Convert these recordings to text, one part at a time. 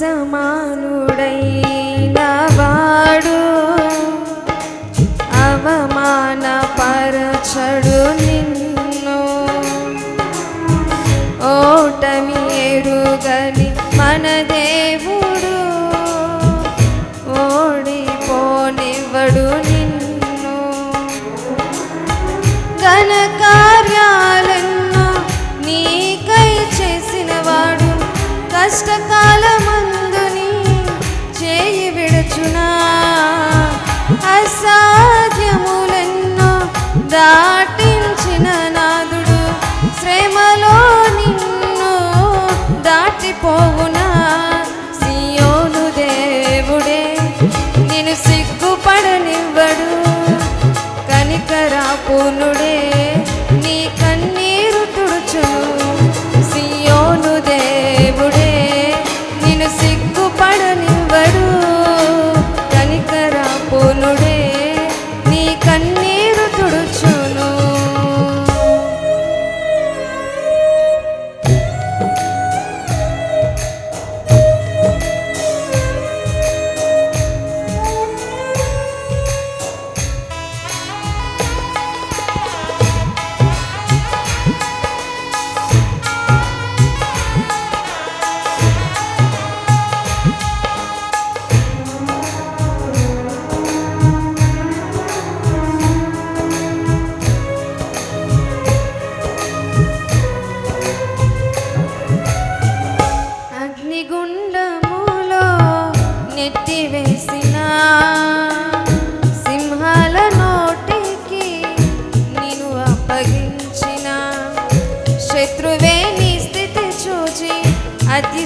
సమానుడైన అవమాన పరచడు నిన్ను. ఓటమి ఎరుగని మన దేవుడు ఓడిపోనివ్వడు నీ da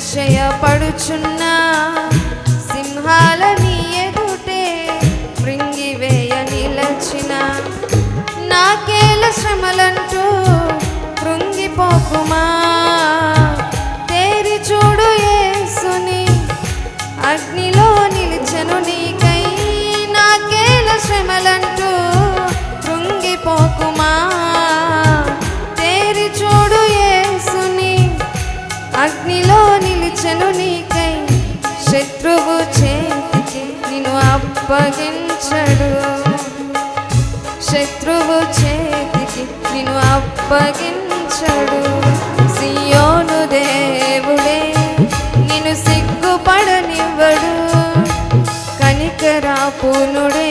విషయపడుచున్నా సింహాల నీ ఎదుటే మృంగివేయ నిలచిన. నాకేల శ్రమలంటూ కృంగిపోకుమా? నేను నీకై శత్రువు చేతికి నిన్ను అప్పగించడు. శత్రువు చేతికి నిన్ను అప్పగించడు. సియోను దేవుడే నిన్ను సిగ్గుపడనివ్వడు. కనికరాపునుడే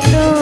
tú.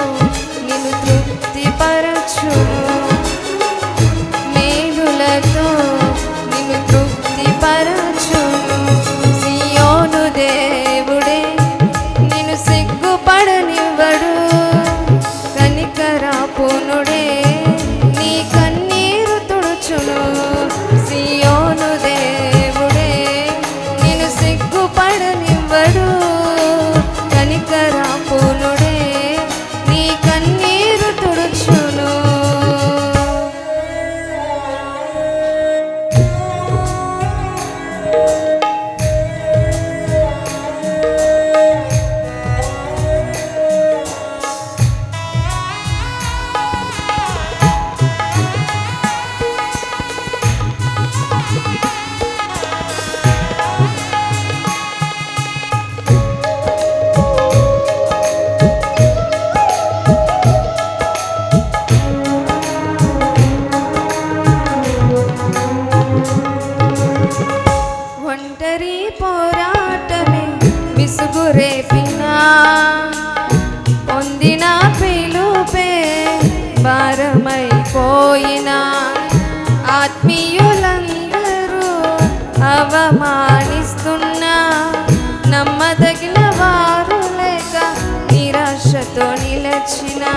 నిలచిన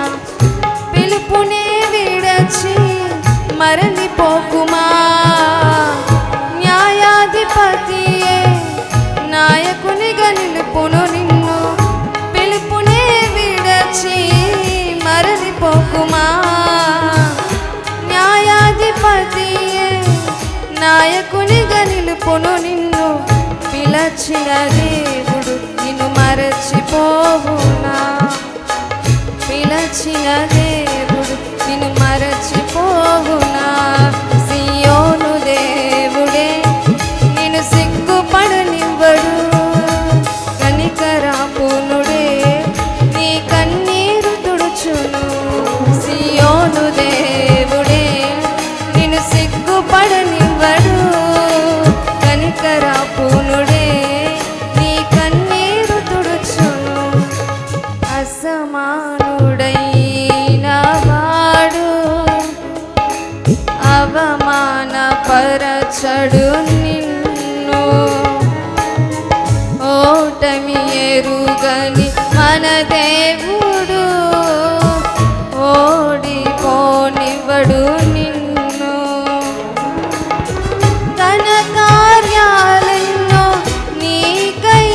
పిలుపునే విడచి మరలిపోకుమా? న్యాయాధిపతియే నాయకునిగా నిలుపును నిన్ను పిలుపునే విడచి మరలిపోకుమా? న్యాయాధిపతియే నాయకునిగా నిలుపును నిన్ను పిలచిన దేవుడు నిన్ను మరచిపోవునా? పిలచిన దేవుడు నిన్ను మరచిపోవునా సమానుడైన వాడు అవమాన పరచడు నిన్ను. ఓటమి ఎరుగని మన దేవుడు ఓడిపోనివ్వడు నిన్ను. నీకై